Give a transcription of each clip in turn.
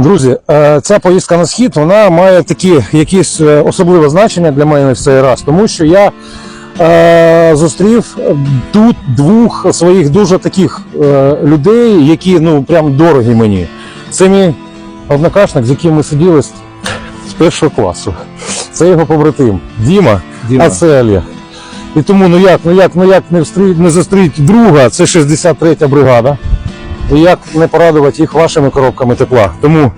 Друзі, е, ця поїздка на схід вона має такі якісь е, особливе значення для мене в цей раз, тому що я е, зустрів тут двох своїх дуже таких е, людей, які ну прям дорогі мені. Це мій однокашник, з яким ми сиділи з, першого класу. Це його побратим Діма, Діма. а це Олег. І тому ну як, ну як, ну як не, встрі... не зустріти друга, це 63-я бригада. І як не порадувати їх вашими коробками тепла. Тому,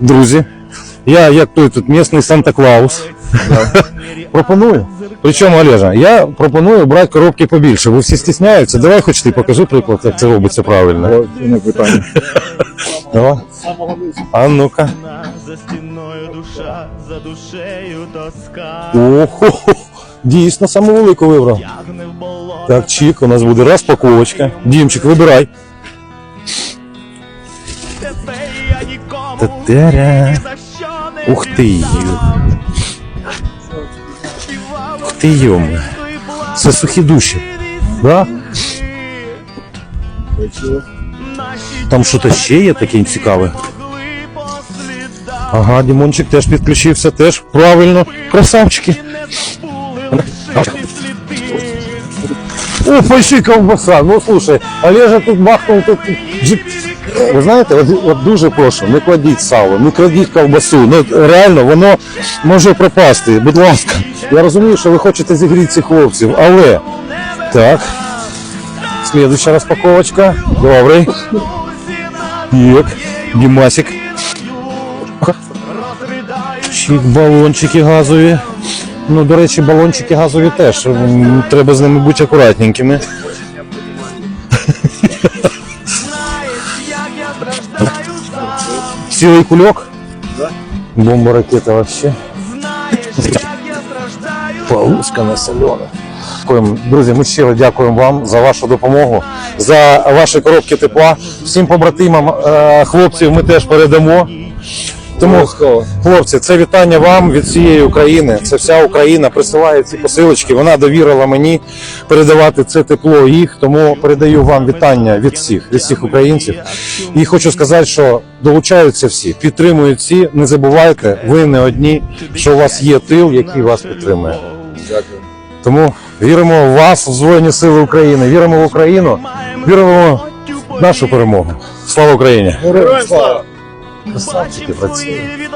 друзі, я як той тут місний Санта-Клаус. пропоную. Причому, Олежа, я пропоную брати коробки побільше, бо всі стісняються. Давай хоч ти покажи приклад, як це робиться правильно. Це не питання. Давай. А ну-ка. За стіною душа, за душею тоска. Охо, дійсно, саму велику вибрав. Так, чік, у нас буде розпаковочка. Дімчик, вибирай. Та-та-ра. Ух ти. Співав Ух ти, йома. Це сухі душі. Да? Там що-то ще є таке цікаве. Ага, Дімончик теж підключився, теж правильно. Красавчики. О, пойшли ковбаса. Ну слушай, Олежа тут бахнув тут. Ви знаєте, от, от дуже прошу, не кладіть сало, не кладіть ковбасу. Ну реально воно може пропасти. Будь ласка. Я розумію, що ви хочете зігріти цих хлопців, але так. Слідуюча розпаковочка. Добрий. Так. Дімасик. Чик, балончики газові. Ну, до речі, балончики газові теж. Треба з ними бути акуратненькими. Як кулек? Да. Бомба ракета вообще. Полуска насолена. Дякуємо. Друзі, ми щиро дякуємо вам за вашу допомогу, за ваші коробки тепла. Всім побратимам е, хлопців ми теж передамо. Тому, хлопці, це вітання вам від всієї України. Це вся Україна присилає ці посилочки. Вона довірила мені передавати це тепло їх. Тому передаю вам вітання від всіх, від всіх українців. І хочу сказати, що долучаються всі, підтримують всі. Не забувайте, ви не одні, що у вас є тил, який вас підтримує. Дякую. Тому віримо в вас, в Збройні Сили України, віримо в Україну, віримо в нашу перемогу. Слава Україні! Героям слава! Красавчики, братці.